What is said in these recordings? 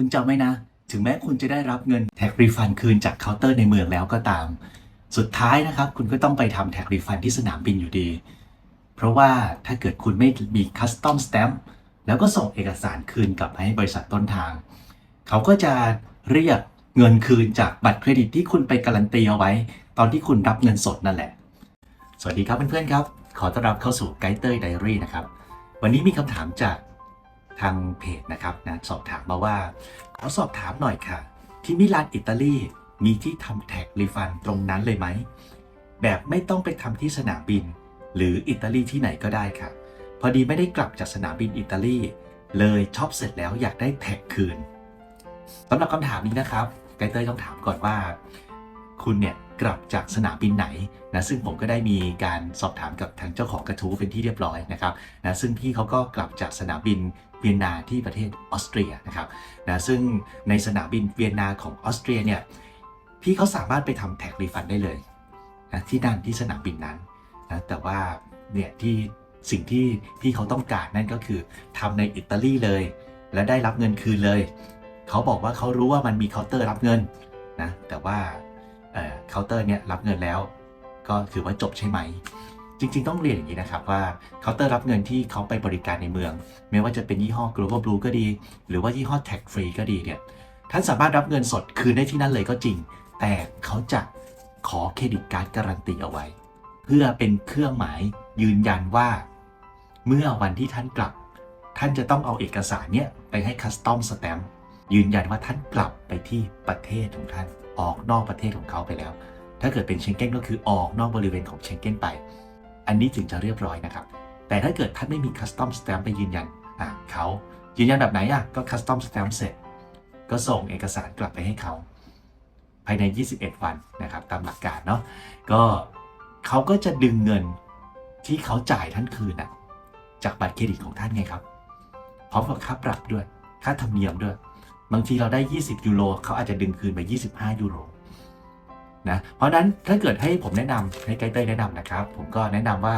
คุณจำไว้นะ ถึงแม้คุณจะได้รับเงินแท็กรีฟันคืนจากเคาน์เตอร์ในเมืองแล้วก็ตาม สุดท้ายนะครับ คุณก็ต้องไปทำแท็กรีฟันที่สนามบินอยู่ดี เพราะว่าถ้าเกิดคุณไม่มีคัสตอมส t ตมป์แล้วก็ส่งเอกสารคืนกลับให้บริษัทต้นทาง เขาก็จะเรียกเงินคืนจากบัตรเครดิตที่คุณไปการันตีเอาไว้ ตอนที่คุณรับเงินสดนั่นแหละ สวัสดีครับเพื่อนๆครับ ขอต้อนรับเข้าสู่ไกด์เตอร์ไดอารี่นะครับ วันนี้มีคำถามจาก ทางเพจนะครับนะสอบถามมาว่าขอสอบถามหน่อยค่ะ ที่มิลานอิตาลีมีที่ทำแท็กรีฟันตรงนั้นเลยไหม แบบไม่ต้องไปทำที่สนามบิน หรืออิตาลีที่ไหนก็ได้ค่ะ พอดีไม่ได้กลับจากสนามบินอิตาลีเลยช็อปเสร็จแล้วอยากได้แท็กคืนสำหรับคำถามนี้นะครับไกด์เตอร์ต้องถามก่อนว่า คุณเนี่ยกลับจากสนามบินไหนนะซึ่งผมก็ได้มีการสอบถามกับทางเจ้าของกระทู้เป็นที่เรียบร้อยนะครับนะซึ่งพี่เขาก็กลับจากสนามบิน เวียนนาที่ประเทศออสเตรียนะครับนะซึ่งในสนามบินเวียนนาของออสเตรียเนี่ยพี่เขาสามารถไปทำแท็กรีฟันได้เลยนะที่นั่นที่สนามบินนั้นนะแต่ว่าเนี่ยที่สิ่งที่พี่เขาต้องการนั่นก็คือทำในอิตาลีเลย และได้รับเงินคืนเลย เขาบอกว่าเขารู้ว่ามันมีเคาน์เตอร์รับเงินนะแต่ว่าเคาน์เตอร์เนี่ยรับเงินแล้ว ก็ถือว่าจบใช่ไหม จริงๆ ต้องเรียนอย่างนี้นะครับว่าเคาน์เตอร์รับเงินที่เขาไปบริการในเมือง ไม่ว่าจะเป็นยี่ห้อ global blue ก็ดี หรือว่ายี่ห้อ tag free ก็ดีเนี่ยท่านสามารถรับเงินสดคืนได้ที่นั่นเลยก็จริง แต่เขาจะขอเครดิตการ์ดการันตีเอาไว้ เพื่อเป็นเครื่องหมายยืนยันว่า เมื่อวันที่ท่านกลับ ท่านจะต้องเอาเอกสารเนี่ยไปให้คัสตอมสแตมป์ยืนยันว่าท่านกลับไปที่ประเทศของท่านออกนอกประเทศของเขาไปแล้ว ถ้าเกิดเป็นเชงเก้นก็คือออกนอกบริเวณของเชงเก้นไป อันนี้ถึงจะเรียบร้อยนะครับ แต่ถ้าเกิดท่านไม่มีคัสตอมสแตมป์ไปยืนยันอะเขายืนยันแบบไหนอะก็คัสตอมสแตมป์เสร็จ ก็ส่งเอกสารกลับไปให้เขาภายใน 21 วันนะครับ ตามหลักการเนาะก็เขาก็จะดึงเงินที่เขาจ่ายท่านคืนอะจากบัตรเครดิตของท่านไงครับพร้อมกับค่าปรับด้วย ค่าธรรมเนียมด้วย บางทีเราได้ 20 ยูโรเขาอาจจะดึงคืนไป 25 ยูโร นะเพราะนั้นถ้าเกิดให้ผมแนะนำให้ไกด์เต้ยแนะนำนะครับ ผมก็แนะนำว่า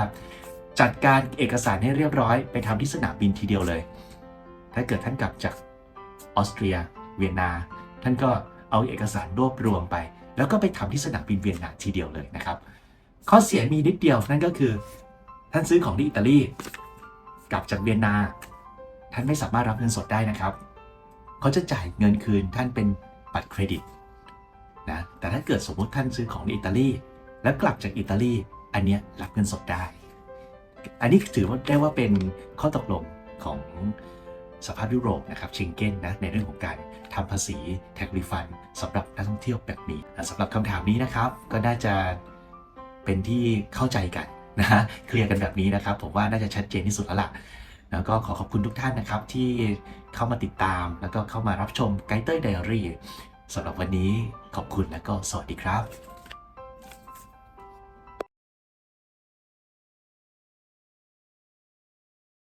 จัดการเอกสารให้เรียบร้อยไปทำที่สนามบินทีเดียวเลย ถ้าเกิดท่านกลับจากออสเตรีย เวียนนา ท่านก็เอาเอกสารรวบรวมไป แล้วก็ไปทำที่สนามบินเวียนนาทีเดียวเลยนะครับ ข้อเสียมีนิดเดียวนั่นก็คือ ท่านซื้อของที่อิตาลีกลับจากเวียนนา ท่านไม่สามารถรับเงินสดได้นะครับ เขาจะจ่ายเงินคืนท่านเป็นบัตรเครดิต แต่ถ้าเกิดสมมุติท่านซื้อของในอิตาลีแล้วกลับจากอิตาลีอันเนี้ยรับเงินสดได้ อันนี้ถือว่าได้ว่าเป็นข้อตกลงของสภาพยุโรปนะครับเชงเก้นนะในเรื่องของการทำภาษีแท็กรีฟันสำหรับนักท่องเที่ยวแบบนี้อะสำหรับคำถามนี้นะครับ ก็น่าจะเป็นที่เข้าใจกันนะฮะเคลียร์กันแบบนี้นะครับ ผมว่าน่าจะชัดเจนที่สุดแล้วล่ะแล้วก็ขอขอบคุณทุกท่านนะครับที่เข้ามาติดตามแล้วก็เข้ามารับชมไกด์เตอร์ไดอารี่ สำหรับวันนี้ขอบคุณและก็สวัสดีครับ